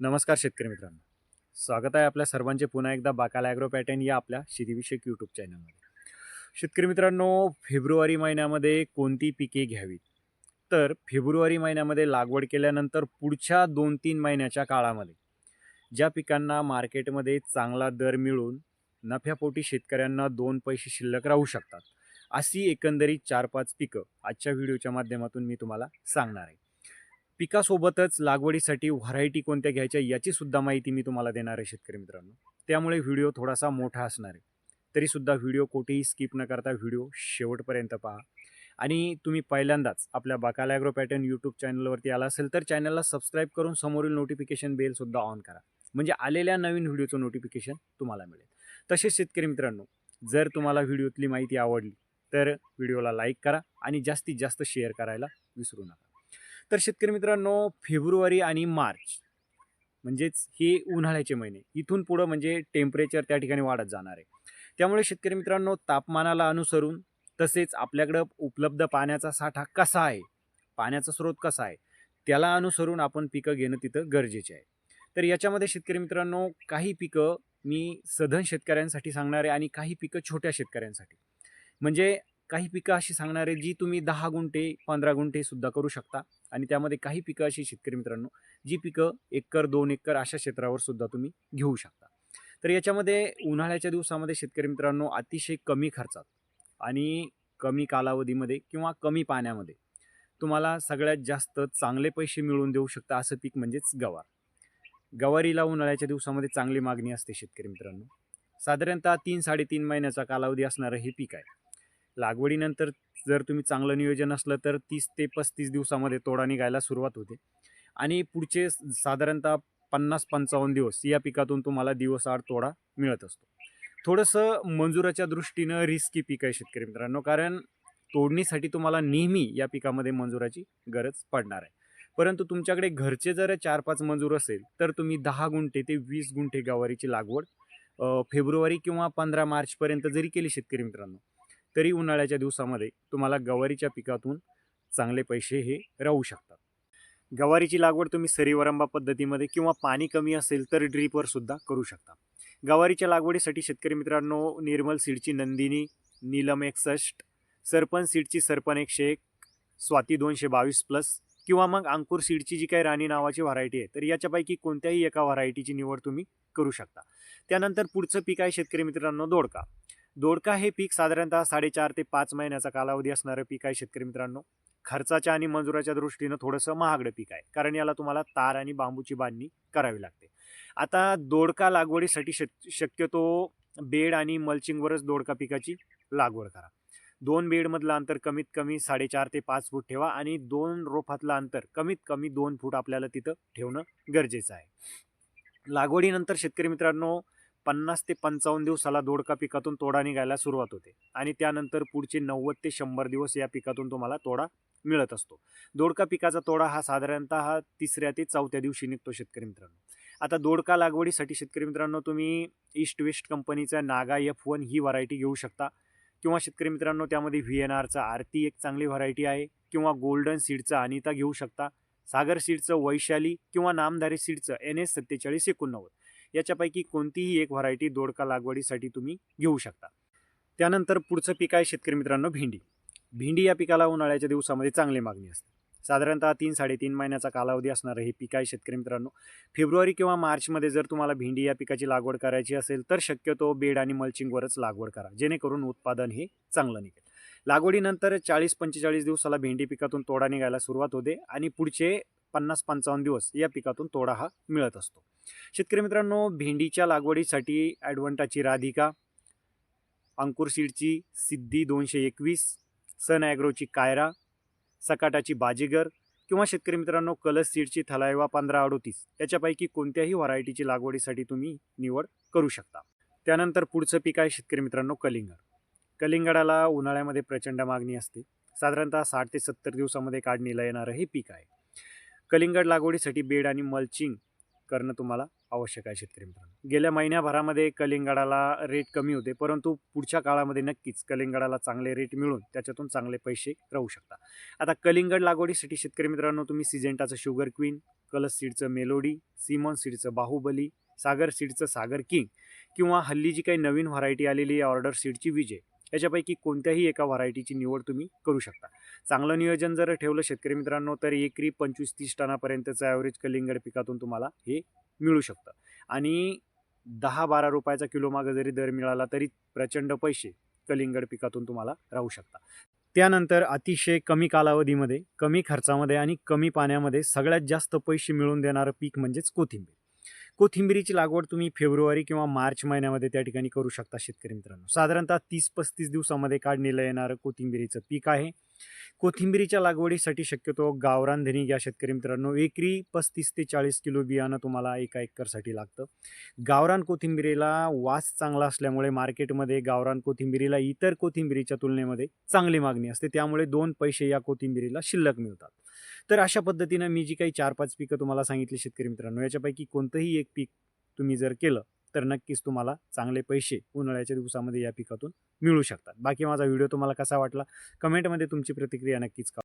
नमस्कार शेतकरी मित्रांनो. स्वागत आहे आपल्या सर्वांचे पुन्हा एकदा बाकाला ॲग्रो पॅटर्न या आपल्या शेतीविषयक यूट्यूब चॅनलमध्ये शेतकरी मित्रांनो फेब्रुवारी महिन्यामध्ये कोणती पिके घ्यावीत? तर फेब्रुवारी महिन्यामध्ये लागवड केल्यानंतर पुढच्या दोन तीन महिन्याच्या काळामध्ये ज्या पिकांना मार्केटमध्ये चांगला दर मिळून नफ्यापोटी शेतकऱ्यांना दोन पैसे शिल्लक राहू शकतात अशी एकंदरीत चार पाच पिकं आजच्या व्हिडिओच्या माध्यमातून मी तुम्हाला सांगणार आहे. पिकासोबतच लागवडीसाठी व्हरायटी कोणत्या घ्यायच्या याची सुद्धा माहिती मी तुम्हाला देणार आहे शेतकरी मित्रांनो. त्यामुळे व्हिडिओ थोडासा मोठा असणार आहे. तरीसुद्धा व्हिडिओ कोठेही स्किप न करता व्हिडिओ शेवटपर्यंत पहा. आणि तुम्ही पहिल्यांदाच आपल्या बाकाला ॲग्रो पॅटर्न यूट्यूब चॅनलवरती आला असेल तर चॅनलला सबस्क्राईब करून समोरील नोटिफिकेशन बेलसुद्धा ऑन करा. म्हणजे आलेल्या नवीन व्हिडिओचं नोटिफिकेशन तुम्हाला मिळेल. तसेच शेतकरी मित्रांनो जर तुम्हाला व्हिडिओतली माहिती आवडली तर व्हिडिओला लाईक करा आणि जास्तीत जास्त शेअर करायला विसरू नका. तर शेतकरी मित्रांनो फेब्रुवारी आणि मार्च म्हणजेच हे उन्हाळ्याचे महिने इथून पुढं म्हणजे टेम्परेचर त्या ठिकाणी वाढत जाणार आहे. त्यामुळे शेतकरी मित्रांनो तापमानाला अनुसरून तसेच आपल्याकडं उपलब्ध पाण्याचा साठा कसा आहे पाण्याचा स्रोत कसा आहे त्याला अनुसरून आपण पिकं घेणं तिथं गरजेचे आहे. तर याच्यामध्ये शेतकरी मित्रांनो काही पिकं मी सधन शेतकऱ्यांसाठी सांगणार आहे आणि काही पिकं छोट्या शेतकऱ्यांसाठी. म्हणजे काही पिकं अशी सांगणार आहे जी तुम्ही दहा गुंठे पंधरा गुंठे सुद्धा करू शकता. आणि त्यामध्ये काही पिकं अशी शेतकरी मित्रांनो जी पिकं एकर दोन एकर अशा क्षेत्रावर सुद्धा तुम्ही घेऊ शकता. तर याच्यामध्ये उन्हाळ्याच्या दिवसामध्ये शेतकरी मित्रांनो अतिशय कमी खर्चात आणि कमी कालावधीमध्ये किंवा कमी पाण्यामध्ये तुम्हाला सगळ्यात जास्त चांगले पैसे मिळवून देऊ शकता असं पीक म्हणजेच गवार. गवारीला उन्हाळ्याच्या दिवसामध्ये चांगली मागणी असते शेतकरी मित्रांनो. साधारणतः तीन साडेतीन महिन्याचा कालावधी असणारं हे पीक आहे. लागवडीनंतर जर तुम्ही चांगलं नियोजन असलं तर तीस ते पस्तीस दिवसामध्ये तोडा निघायला सुरुवात होते. आणि पुढचे साधारणतः पन्नास पंचावन्न दिवस या पिकातून तुम्हाला दिवसाआड तोडा मिळत असतो. थोडंसं मंजुराच्या दृष्टीनं रिस्की पीक आहे शेतकरी मित्रांनो कारण तोडणीसाठी तुम्हाला नेहमी या पिकामध्ये मंजुराची गरज पडणार आहे. परंतु तुमच्याकडे घरचे जर चार पाच मंजूर असेल तर तुम्ही दहा गुंठे ते वीस गुंठे गवारीची लागवड फेब्रुवारी किंवा पंधरा मार्चपर्यंत जरी केली शेतकरी मित्रांनो तरी उन्हाळ्याच्या दिवसामध्ये तुम्हाला गवारीच्या पिकातून चांगले पैसे हे राहू शकतात. गवारीची लागवड तुम्ही सरीवरंबा पद्धतीमध्ये किंवा पाणी कमी असेल तर ड्रीपवर सुद्धा करू शकता. गवारीच्या लागवडीसाठी शेतकरी मित्रांनो निर्मल सीडची नंदिनी नीलम एकसष्ट सरपण सीडची सरपण एकशे एक स्वाती दोनशे बावीस प्लस किंवा मग अंकुर सीडची जी काही राणी नावाची व्हरायटी आहे तर याच्यापैकी कोणत्याही एका व्हरायटीची निवड तुम्ही करू शकता. त्यानंतर पुढचं पीक आहे शेतकरी मित्रांनो दोडका. दोडका हे पीक साधारणतः साडेचार ते पाच महिन्याचा कालावधी असणारं पीक आहे शेतकरी मित्रांनो. खर्चाच्या आणि मंजुराच्या दृष्टीनं थोडंसं महागडं पीक आहे कारण याला तुम्हाला तार आणि बांबूची बांधणी करावी लागते. आता दोडका लागवडीसाठी शक शक्यतो बेड आणि मल्चिंगवरच दोडका पिकाची लागवड करा. दोन बेडमधलं अंतर कमीत कमी साडेचार ते पाच फूट ठेवा आणि दोन रोपातलं अंतर कमीत कमी दोन फूट आपल्याला तिथं ठेवणं गरजेचं आहे. लागवडीनंतर शेतकरी मित्रांनो पन्नास ते पंचावन्न दिवसाला दोडका पिकातून तोडा निघायला सुरुवात होते. आणि त्यानंतर पुढचे नव्वद ते शंभर दिवस या पिकातून तुम्हाला तोडा मिळत असतो. दोडका पिकाचा तोडा हा साधारणतः तिसऱ्या ते चौथ्या दिवशी निघतो शेतकरी मित्रांनो. आता दोडका लागवडीसाठी शेतकरी मित्रांनो तुम्ही ईस्ट वेस्ट कंपनीचा नागा एफ वन ही व्हरायटी घेऊ शकता. किंवा शेतकरी मित्रांनो त्यामध्ये व्ही एन आरचा आरती एक चांगली व्हरायटी आहे. किंवा गोल्डन सीडचा अनिता घेऊ शकता. सागर सीडचं वैशाली किंवा नामधारी सीडचं एन एस सत्तेचाळीस एकोणनव्वद. याच्यापैकी कोणतीही एक व्हरायटी दोडका लागवडीसाठी तुम्ही घेऊ शकता. त्यानंतर पुढचं पीक आहे शेतकरी मित्रांनो भेंडी. भेंडी या पिकाला उन्हाळ्याच्या दिवसामध्ये चांगली मागणी असते. साधारणतः तीन साडेतीन महिन्याचा कालावधी असणारं हे पीक आहे शेतकरी मित्रांनो. फेब्रुवारी किंवा मार्चमध्ये जर तुम्हाला भेंडी या पिकाची लागवड करायची असेल तर शक्यतो बेड आणि मल्चिंगवरच लागवड करा जेणेकरून उत्पादन हे चांगलं निघेल. लागवडीनंतर चाळीस पंचेचाळीस दिवसाला भेंडी पिकातून तोडा निघायला सुरुवात होते आणि पुढचे पन्नास पंचावन्न दिवस या पिकातून तोडा हा मिळत असतो. शेतकरी मित्रांनो भेंडीच्या लागवडीसाठी ॲडवंटाची राधिका अंकुर सीडची सिद्धी दोनशे एकवीस सन ॲग्रोची कायरा सकाटाची बाजीगर किंवा शेतकरी मित्रांनो कलस सीडची थलायवा पंधरा अडोतीस याच्यापैकी कोणत्याही व्हरायटीची लागवडीसाठी तुम्ही निवड करू शकता. त्यानंतर पुढचं पीक आहे शेतकरी मित्रांनो कलिंगड. कलिंगडाला उन्हाळ्यामध्ये प्रचंड मागणी असते. साधारणतः साठ ते सत्तर दिवसामध्ये काढणीला येणारं हे पीक आहे. कलिंगड लागवडीसाठी बेड आणि मल्चिंग करणं तुम्हाला आवश्यक आहे शेतकरी मित्रांनो. गेल्या महिन्याभरामध्ये कलिंगडाला रेट कमी होते परंतु पुढच्या काळामध्ये नक्कीच कलिंगडाला चांगले रेट मिळून त्याच्यातून चांगले पैसे राहू शकतात. आता कलिंगड लागवडीसाठी शेतकरी मित्रांनो तुम्ही सिजेंटाचं शुगर क्वीन कलस सीडचं मेलोडी सिमॉन सीडचं बाहुबली सागर सीडचं सागर किंग किंवा हल्ली जी काही नवीन व्हरायटी आलेली आहे ऑर्डर सीडची विजय याच्यापैकी कोणत्याही एका व्हरायटीची निवड तुम्ही करू शकता. चांगलं नियोजन जर ठेवलं शेतकरी मित्रांनो तर एकरी पंचवीस तीस टनापर्यंतचं ॲव्हरेज कलिंगड पिकातून तुम्हाला हे मिळू शकतं. आणि दहा बारा रुपयाचा किलो मागं जरी दर मिळाला तरी प्रचंड पैसे कलिंगड पिकातून तुम्हाला राहू शकता. त्यानंतर अतिशय कमी कालावधीमध्ये कमी खर्चामध्ये आणि कमी पाण्यामध्ये सगळ्यात जास्त पैसे मिळवून देणारं पीक म्हणजेच कोथिंबीर. कोथिंबिरीची लागवड तुम्ही फेब्रुवारी किंवा मार्च महिन्यामध्ये त्या ठिकाणी करू शकता शेतकरी मित्रांनो. साधारणतः तीस पस्तीस दिवसामध्ये काढणीला येणारं कोथिंबिरीचं पीक आहे. कोथिंबिरीच्या लागवडीसाठी शक्यतो गावरान धनी घ्या शेतकरी मित्रांनो. एकरी पस्तीस ते चाळीस किलो बियाणं तुम्हाला एका एकरसाठी लागतं. गावरान कोथिंबिरीला वास चांगला असल्यामुळे मार्केटमध्ये गावरान कोथिंबिरीला इतर कोथिंबिरीच्या तुलनेमध्ये चांगली मागणी असते. त्यामुळे दोन पैसे या कोथिंबिरीला शिल्लक मिळतात. तर अशा पद्धतीनं मी जी काही चार पाच पिकं तुम्हाला सांगितली शेतकरी मित्रांनो याच्यापैकी कोणतंही एक पीक तुम्ही जर केलं तर नक्कीच तुम्हाला चांगले पैसे उन्हाळ्याच्या दिवसामध्ये या पिकातून मिळू शकतात. बाकी माझा व्हिडिओ तुम्हाला कसा वाटला कमेंटमध्ये तुमची प्रतिक्रिया नक्कीच का